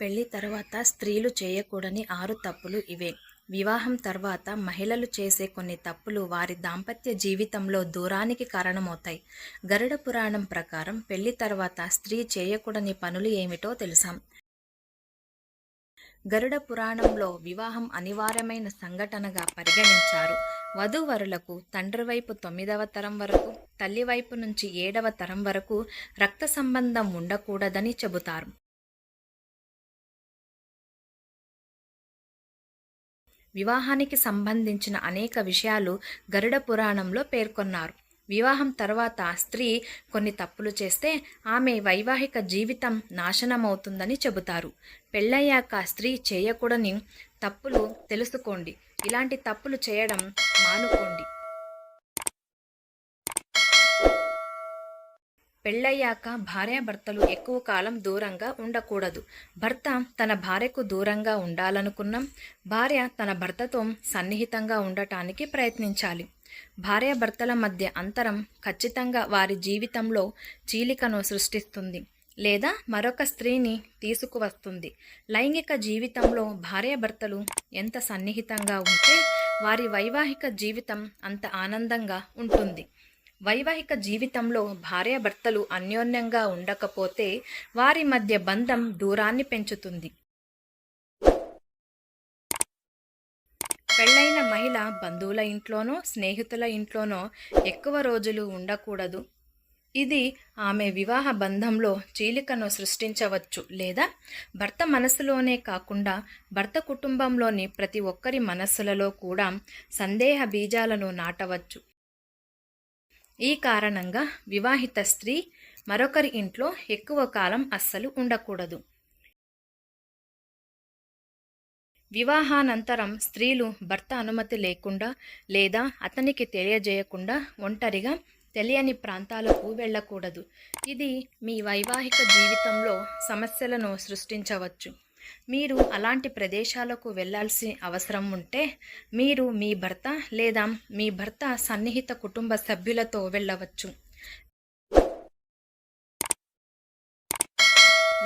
పెళ్ళి తర్వాత స్త్రీలు చేయకూడని ఆరు తప్పులు ఇవే. వివాహం తర్వాత మహిళలు చేసే కొన్ని తప్పులు వారి దాంపత్య జీవితంలో దూరానికి కారణమవుతాయి. గరుడ పురాణం ప్రకారం పెళ్ళి తర్వాత స్త్రీ చేయకూడని పనులు ఏమిటో తెలుసాం. గరుడ పురాణంలో వివాహం అనివార్యమైన సంఘటనగా పరిగణించారు. వధూవరులకు తండ్రి వైపు తొమ్మిదవ తరం వరకు తల్లి వైపు నుంచి ఏడవ తరం వరకు రక్త సంబంధం ఉండకూడదని చెబుతారు. వివాహానికి సంబంధించిన అనేక విషయాలు గరుడ పురాణంలో పేర్కొన్నారు. వివాహం తర్వాత స్త్రీ కొన్ని తప్పులు చేస్తే ఆమె వైవాహిక జీవితం నాశనమవుతుందని చెబుతారు. పెళ్ళయ్యాక స్త్రీ చేయకూడని తప్పులు తెలుసుకోండి. ఇలాంటి తప్పులు చేయడం మానుకోండి. పెళ్ళయ్యాక భార్యాభర్తలు ఎక్కువ కాలం దూరంగా ఉండకూడదు. భర్త తన భార్యకు దూరంగా ఉండాలనుకున్నాం. భార్య తన భర్తతో సన్నిహితంగా ఉండటానికి ప్రయత్నించాలి. భార్యాభర్తల మధ్య అంతరం ఖచ్చితంగా వారి జీవితంలో చీలికను సృష్టిస్తుంది లేదా మరొక స్త్రీని తీసుకువస్తుంది. లైంగిక జీవితంలో భార్యాభర్తలు ఎంత సన్నిహితంగా ఉంటే వారి వైవాహిక జీవితం అంత ఆనందంగా ఉంటుంది. వైవాహిక జీవితంలో భార్యాభర్తలు అన్యోన్యంగా ఉండకపోతే వారి మధ్య బంధం దూరాన్ని పెంచుతుంది. పెళ్ళైన మహిళ బంధువుల ఇంట్లోనో స్నేహితుల ఇంట్లోనో ఎక్కువ రోజులు ఉండకూడదు. ఇది ఆమె వివాహ బంధంలో చీలికను సృష్టించవచ్చు లేదా భర్త మనసులోనే కాకుండా భర్త కుటుంబంలోని ప్రతి ఒక్కరి మనస్సులలో కూడా సందేహ బీజాలను నాటవచ్చు. ఈ కారణంగా వివాహిత స్త్రీ మరొకరి ఇంట్లో ఎక్కువ కాలం అస్సలు ఉండకూడదు. వివాహానంతరం స్త్రీలు భర్త అనుమతి లేకుండా లేదా అతనికి తెలియజేయకుండా ఒంటరిగా తెలియని ప్రాంతాలకు వెళ్ళకూడదు. ఇది మీ వైవాహిక జీవితంలో సమస్యలను సృష్టించవచ్చు. మీరు అలాంటి ప్రదేశాలకు వెళ్ళాల్సి అవసరం ఉంటే మీరు మీ భర్త లేదా మీ భర్త సన్నిహిత కుటుంబ సభ్యులతో వెళ్ళవచ్చు.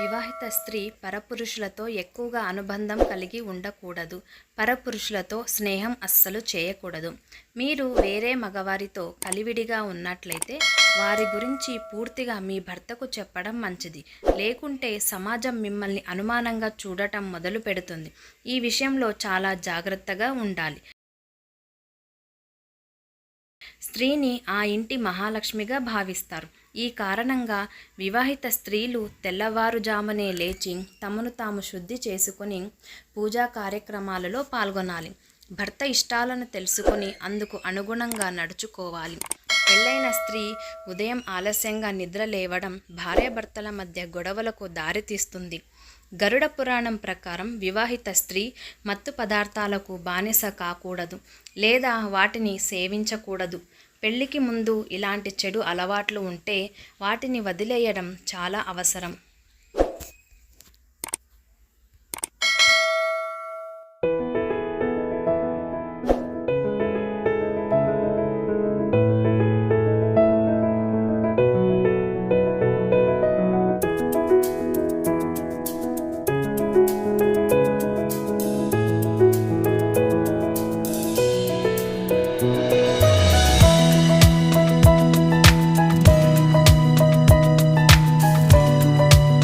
వివాహిత స్త్రీ పరపురుషులతో ఎక్కువగా అనుబంధం కలిగి ఉండకూడదు. పరపురుషులతో స్నేహం అస్సలు చేయకూడదు. మీరు వేరే మగవారితో కలివిడిగా ఉన్నట్లయితే వారి గురించి పూర్తిగా మీ భర్తకు చెప్పడం మంచిది. లేకుంటే సమాజం మిమ్మల్ని అనుమానంగా చూడటం మొదలు పెడుతుంది. ఈ విషయంలో చాలా జాగ్రత్తగా ఉండాలి. స్త్రీని ఆ ఇంటి మహాలక్ష్మిగా భావిస్తారు. ఈ కారణంగా వివాహిత స్త్రీలు తెల్లవారుజామునే లేచి తమను తాము శుద్ధి చేసుకొని పూజా కార్యక్రమాలలో పాల్గొనాలి. భర్త ఇష్టాలను తెలుసుకుని అందుకు అనుగుణంగా నడుచుకోవాలి. పెళ్ళైన స్త్రీ ఉదయం ఆలస్యంగా నిద్ర లేవడం భార్యాభర్తల మధ్య గొడవలకు దారితీస్తుంది గరుడ పురాణం ప్రకారం వివాహిత స్త్రీ మత్తు పదార్థాలకు బానిస కాకూడదు లేదా వాటిని సేవించకూడదు. పెళ్ళికి ముందు ఇలాంటి చెడు అలవాట్లు ఉంటే వాటిని వదిలేయడం చాలా అవసరం.